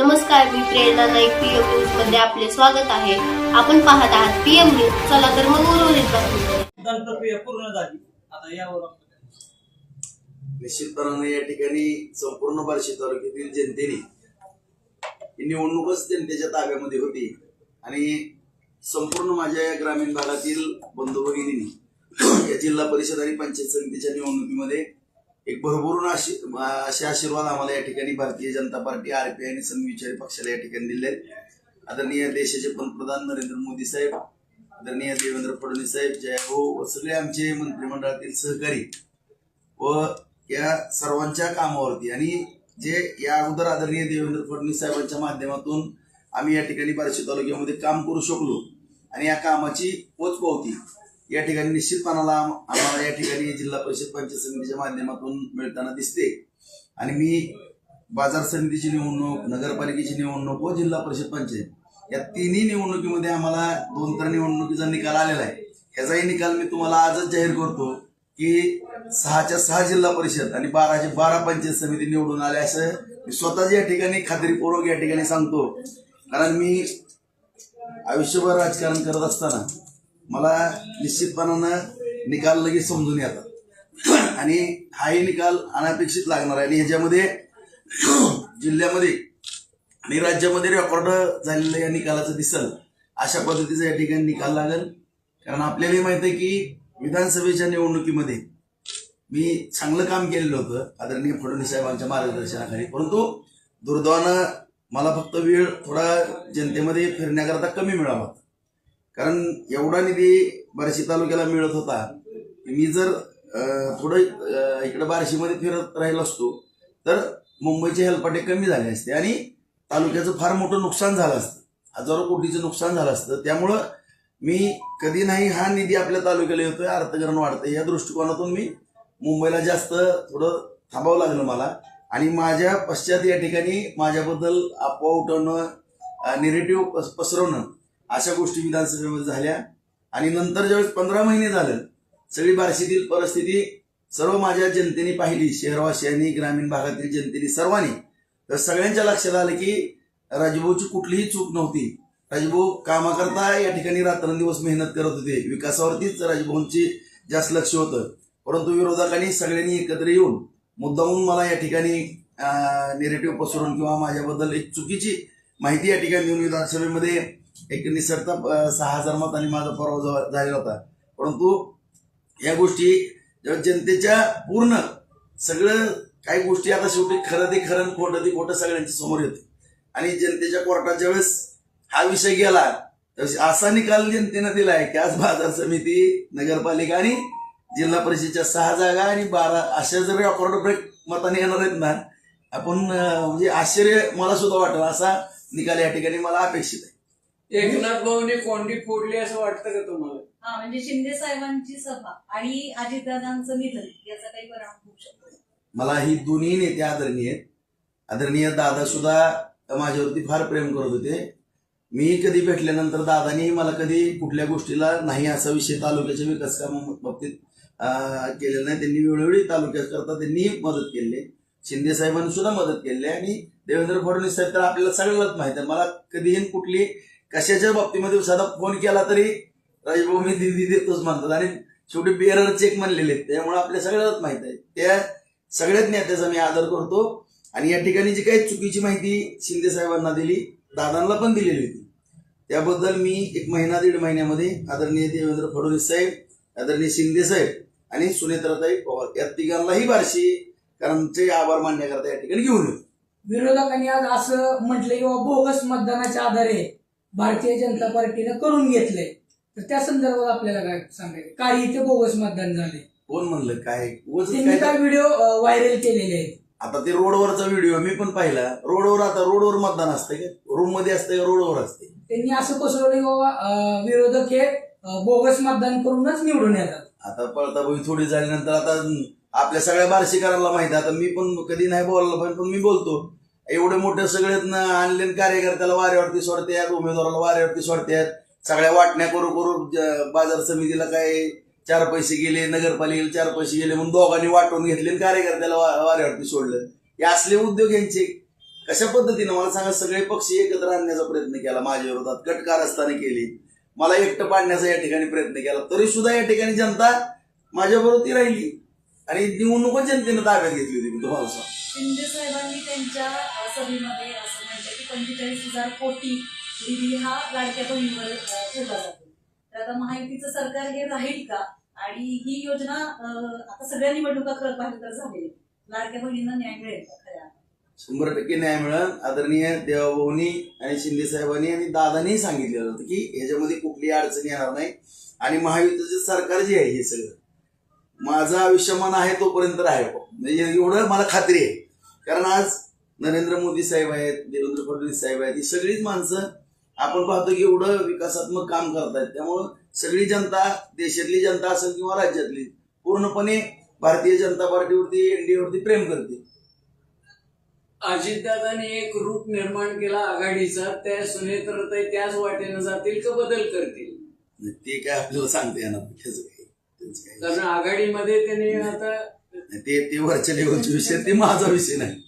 नमस्कार मी प्रेरणा नाईक पीएम न्यूजमध्ये आपले स्वागत आहे. आपण पाहत आहात पीएम न्यूज चला तर मग उर्वरित बातमीकडे मतदान प्रक्रिया पूर्ण झाली. आता यावर आपण निश्चितपणाने या ठिकाणी संपूर्ण बार्शी तालुक्यातील जनतेने ही निवडणूकच जनतेच्या ताब्यामध्ये होती. आणि संपूर्ण माझ्या या ग्रामीण भागातील बंधू भगिनींनी या जिल्हा परिषद आणि पंचायत समितीच्या निवडणुकीमध्ये एक भरभरून आशी असे आशीर्वाद आम्हाला या ठिकाणी भारतीय जनता पार्टी आरपीआय आणि समविचारी पक्षाला या ठिकाणी दिले आहेत. आदरणीय देशाचे पंतप्रधान नरेंद्र मोदी साहेब आदरणीय देवेंद्र फडणवीस साहेब जय हो व सगळे आमचे मंत्रिमंडळातील सहकारी व या सर्वांच्या कामावरती आणि जे या अगोदर आदरणीय देवेंद्र फडणवीस साहेबांच्या माध्यमातून आम्ही या ठिकाणी बार्शी तालुक्यामध्ये काम करू शकलो आणि या कामाची पोचपावती या ठिकाणी निश्चितपणाला आम्हाला या ठिकाणी जिल्हा परिषद पंचायत समितीच्या माध्यमातून मिळताना दिसते. आणि मी बाजार समितीची निवडणूक नगरपालिकेची निवडणूक व जिल्हा परिषद पंचायत या तिन्ही निवडणुकीमध्ये आम्हाला दोन तर निवडणुकीचा निकाल आलेला आहे. ह्याचाही निकाल मी तुम्हाला आजच जाहीर करतो की सहाच्या सहा जिल्हा परिषद आणि बाराचे बारा पंचायत समिती निवडून आल्या असं मी स्वतःच या ठिकाणी खात्रीपूर्वक या ठिकाणी सांगतो. कारण मी आयुष्यभर राजकारण करत असताना मला निश्चितपणानं निकाल लगेच समजून येतात. आणि हाही निकाल अनपेक्षित लागणार आहे. आणि ह्याच्यामध्ये जिल्ह्यामध्ये आणि राज्यामध्ये रेकॉर्ड झालेलं या निकालाचं दिसल अशा पद्धतीचा या ठिकाणी निकाल लागेल. कारण आपल्यालाही माहीत आहे की विधानसभेच्या निवडणुकीमध्ये मी चांगलं काम केलेलं होतं आदरणीय फडणवीस साहेबांच्या मार्गदर्शनाखाली. परंतु दुर्दैवानं मला फक्त वेळ थोडा जनतेमध्ये फिरण्याकरता कमी मिळाला होता. कारण एवढा निधी बार्शी तालुक्याला मिळत होता. मी जर थोडं इकडं बार्शीमध्ये फिरत राहिलो असतो तर मुंबईचे हेलपाटे कमी झाले असते आणि तालुक्याचं फार मोठं नुकसान झालं असतं. हजारो कोटीचं नुकसान झालं असतं. त्यामुळं मी कधी नाही हा निधी आपल्या तालुक्याला येतोय अर्थकरण वाढतंय या दृष्टिकोनातून मी मुंबईला जास्त थोडं थांबावं लागलं मला. आणि माझ्या पश्चात या ठिकाणी माझ्याबद्दल अफवा उठवणं निगेटिव्ह पसरवणं अशा गोष्टी विधानसभेमध्ये झाल्या. आणि नंतर ज्यावेळेस पंधरा महिने झालं सगळी बार्शीतील परिस्थिती सर्व माझ्या जनतेने पाहिली. शहरवासियांनी ग्रामीण भागातील जनतेने सर्वांनी. तर सगळ्यांच्या लक्षात आलं की राजभाऊची कुठलीही चूक नव्हती. राजभाऊ कामाकरता या ठिकाणी रात्रंदिवस मेहनत करत होते. विकासावरतीच राजभाऊंची जास्त लक्ष होतं. परंतु विरोधकांनी सगळ्यांनी एकत्र येऊन मुद्दाहून मला या ठिकाणी निरेटिव्ह पसरून किंवा माझ्याबद्दल एक चुकीची माहिती या ठिकाणी देऊन विधानसभेमध्ये एक निसरता सहा हजार मतांनी माझा पराभव झालेला होता. परंतु या गोष्टी जेव्हा जनतेच्या पूर्ण सगळं काही गोष्टी आता शेवटी खरं ते खरं खोटं ते खोटं सगळ्यांच्या समोर येते. आणि जनतेच्या कोर्टात ज्यावेळेस हा विषय गेला असा निकाल जनतेनं दिलाय की आज बाजार समिती नगरपालिका आणि जिल्हा परिषदेच्या सहा जागा आणि बारा अशा जर रेकॉर्ड ब्रेक मताने येणार आहेत ना आपण म्हणजे आश्चर्य मला सुद्धा वाटलं असा निकाल या ठिकाणी मला अपेक्षित आहे. एकनाथ भाऊने कोंडी फोडली असं वाटतं का तुम्हाला? हा म्हणजे शिंदे साहेबांची सभा आणि अजितदादांचं निधन याचा काही परिणाम होऊ शकतो मला ही दोन्ही नेते आदरणीय आहेत. आदरणीय दादा सुद्धा माझ्यावरती फार प्रेम करत होते. मी कधी भेटल्यानंतर दादानी मला कधी कुठल्या गोष्टीला नाही असा विषय तालुक्याच्या विकास काम बाबतीत केलेला नाही. त्यांनी वेळोवेळी तालुक्याकरता त्यांनी मदत केली. शिंदे साहेबांनी सुद्धा मदत केली. आणि देवेंद्र फडणवीस साहेब तर आपल्याला सगळ्यालाच माहीत आहे. मला कधीही कुठली कशाच्या बाबतीमध्ये साधा फोन केला तरी राजभाऊ मी दिदी देतोच म्हणतात. आणि शेवटी बेरर चेक म्हणलेले आहेत. त्यामुळे आपल्या सगळ्यालाच माहीत आहे. त्या सगळ्याच नेत्याचा मी आदर करतो. आणि या ठिकाणी जी काही चुकीची माहिती शिंदे साहेबांना दिली दादांना पण दिलेली होती. त्याबद्दल मी एक महिना दीड महिन्यामध्ये आदरणीय देवेंद्र फडणवीस साहेब आदरणीय शिंदे साहेब आणि सुनेत्राताई पवार या तिघांनाही बार्शीकरांचे आभार मान्य करता या ठिकाणी घेऊन येतो विरोधकांनी आज असं म्हटलं की बाबा बोगस मतदानाच्या आधारे भारतीय जनता पार्टीनं करून घेतलंय. तर त्या संदर्भात आपल्याला काय सांगायचं? काही इथे बोगस मतदान झाले कोण म्हणलं? काय? त्यांनी काय? काय व्हिडिओ व्हायरल केलेले आहेत? आता ते रोडवरचा व्हिडिओ मी पण पाहिला. रोडवर आता रोडवर मतदान असते का? रूममध्ये असते का? रोडवर असते त्यांनी असं पसरवलं की बाबा अं, विरोधक हे अं, बोगस मतदान करूनच निवडून येतात. आता पळता बोई थोडी झाल्यानंतर आता आपल्या सगळ्या बार्शीकरांना माहिती आहे. आता मी पण कधी नाही बोललो पण पण मी बोलतो. एवढे मोठे सगळेच आणले कार्यकर्त्याला वाऱ्यावरती सोडतात उमेदवाराला वाऱ्यावरती सोडतात सगळ्या वाटण्या करू करू बाजार समितीला काय चार पैसे गेले नगरपालिकेला चार पैसे गेले म्हणून दोघांनी वाटून घेतले आणि कार्यकर्त्याला वाऱ्यावरती सोडलं. हे असले उद्योग यांचे. कशा पद्धतीनं? मला सांगा सगळे पक्ष एकत्र आणण्याचा प्रयत्न केला माझ्या विरोधात. कट कारस्थाने केली. मला एकटं पाडण्याचा या ठिकाणी प्रयत्न केला. तरी सुद्धा या ठिकाणी जनता माझ्याबरोबर ती राहिली. आणि निवडणूक जनतेनं ताब्यात घेतली होती मी तुम्हाला सांग शिंदे साहेबांनी त्यांच्या सभेमध्ये असं म्हणतं की पंचेचाळीस हजार कोटी निधी हा लाडक्या बहिणीवर ठेवला जातो. तर आता माहितीचं सरकार हे राहील का? आणि ही योजना आता सगळ्या निवडणुका करत पाहिजे तर झालेली लाडक्या बहिणींना न्याय मिळेल का खऱ्या शंभर टक्के न्याय मिळेल. आदरणीय देवाभाऊनी आणि शिंदे साहेबांनी आणि दादांनी सांगितलेलं होतं की याच्यामध्ये कुठली अडचण येणार नाही. आणि महायुतीचं सरकार जे आहे हे सगळं माझं आयुष्यमान आहे तोपर्यंत आहे म्हणजे एवढं मला खात्री आहे. कारण आज नरेंद्र मोदी साहेब आहेत देवेंद्र फडणवीस साहेब आहेत ही सगळीच माणसं आपण पाहतो की एवढं विकासात्मक काम करतायत. त्यामुळं सगळी जनता देशातली जनता असेल किंवा राज्यातली पूर्णपणे भारतीय जनता पार्टीवरती एनडीएवरती प्रेम करते. अजितदादांनी एक रूप निर्माण केला आघाडीचा त्या सुनेत्रताई त्याच वाटेनं जातील का बदल करतील? ते काय आपल्याला सांगता येणार कारण आघाडीमध्ये त्यांनी आता ते ते वरच्या लेवलचे विषय ते माझा विषय नाही.